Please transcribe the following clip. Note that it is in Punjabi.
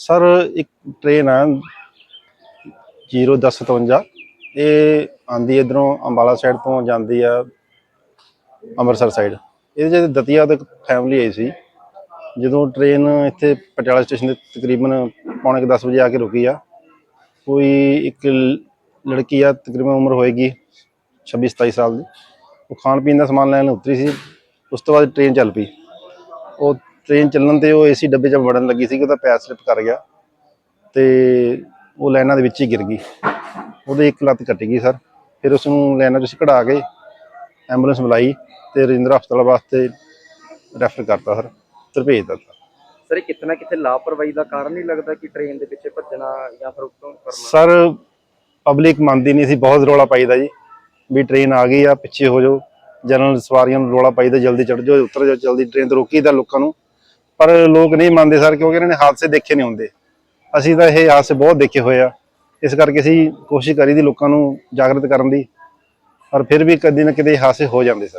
ਸਰ, ਇੱਕ ਟ੍ਰੇਨ ਆ 01057 ਇਹ ਆਂਦੀ ਇਧਰੋਂ ਅੰਬਾਲਾ ਸਾਈਡ ਤੋਂ, ਜਾਂਦੀ ਆ ਅੰਮ੍ਰਿਤਸਰ ਸਾਈਡ ਇਹਦੇ ਜਿਹੜੇ ਦਤੀਆ ਤੋਂ ਫੈਮਿਲੀ ਆਈ ਸੀ, ਜਦੋਂ ਟ੍ਰੇਨ ਇੱਥੇ ਪਟਿਆਲਾ ਸਟੇਸ਼ਨ ਦੇ ਤਕਰੀਬਨ ਪੌਣੇ 10 ਵਜੇ ਆ ਕੇ ਰੁਕੀ ਆ, ਕੋਈ ਇੱਕ ਲ- ਲੜਕੀ ਆ, ਤਕਰੀਬਨ ਉਮਰ ਹੋਏਗੀ 26 27 ਸਾਲ ਦੀ। ਉਹ ਖਾਣ ਪੀਣ ਦਾ ਸਮਾਨ ਲੈਣ ਉਤਰੀ ਸੀ, ਉਸ ਤੋਂ ਬਾਅਦ ਟ੍ਰੇਨ ਚੱਲ ਪਈ। ਉਹ ਟ੍ਰੇਨ ਚੱਲਣ ਤੇ ਉਹ ਏਸੀ ਡੱਬੇ 'ਚ ਵੜਨ ਲੱਗੀ ਸੀ ਕਿ ਉਹਦਾ ਪੈਰ ਸਲਿਪ ਕਰ ਗਿਆ ਤੇ ਉਹ ਲਾਈਨਾਂ ਦੇ ਵਿੱਚ ਹੀ ਗਿਰ ਗਈ। ਉਹਦੇ ਇੱਕ ਲੱਤ ਕੱਟ ਗਈ ਸਰ। ਫਿਰ ਉਸ ਨੂੰ ਲਾਈਨਾਂ 'ਚ ਕਢਾ ਕੇ ਐਂਬੂਲੈਂਸ ਬੁਲਾਈ ਤੇ ਰਜਿੰਦਰਾ ਹਸਪਤਾਲ ਵਾਸਤੇ ਰੈਫਰ ਕਰਤਾ ਸਰ ਤੇ ਭੇਜ ਦਿੱਤਾ। ਸਰ ਇਹ ਕਿਤੇ ਨਾ ਕਿਤੇ ਲਾਪਰਵਾਹੀ ਦਾ ਕਾਰਨ ਨਹੀਂ ਲੱਗਦਾ ਕਿ ਟ੍ਰੇਨ ਦੇ ਪਿੱਛੇ ਭੱਜਣਾ ਜਾਂ ਫਿਰ ਉੱਤੋਂ ਕਰਨਾ ਸਰ ਪਬਲਿਕ ਮੰਨਦੀ ਨਹੀਂ ਸੀ ਬਹੁਤ ਰੌਲਾ ਪਾਈਦਾ ਜੀ ਵੀ ਟ੍ਰੇਨ ਆ ਗਈ ਆ ਪਿੱਛੇ ਹੋ ਜਾਓ। ਜਨਰਲ ਸਵਾਰੀਆਂ ਨੂੰ ਰੌਲਾ ਪਾਈਦਾ ਜਲਦੀ ਚੜ੍ਹ ਜਾਓ ਉਤਰ ਜਾਓ ਜਲਦੀ ਟ੍ਰੇਨ ਤੋਂ ਰੋਕੀਦਾ ਲੋਕਾਂ ਨੂੰ। ਪਰ ਲੋਕ ਨਹੀਂ ਮੰਨਦੇ ਸਰ ਕਿਉਂਕਿ ਇਹਨਾਂ ਨੇ ਹਾਦਸੇ ਦੇਖੇ ਨਹੀਂ ਹੁੰਦੇ। ਅਸੀਂ ਤਾਂ ਇਹ ਹਾਦਸੇ ਬਹੁਤ ਦੇਖੇ ਹੋਏ ਆ। ਇਸ ਕਰਕੇ ਅਸੀਂ ਕੋਸ਼ਿਸ਼ ਕਰੀ ਦੀ ਲੋਕਾਂ ਨੂੰ ਜਾਗਰਤ ਕਰਨ ਦੀ। ਪਰ ਫਿਰ ਵੀ ਕਦੀ ਨਾ ਕਿਤੇ ਹਾਦਸੇ ਹੋ ਜਾਂਦੇ ਸਰ।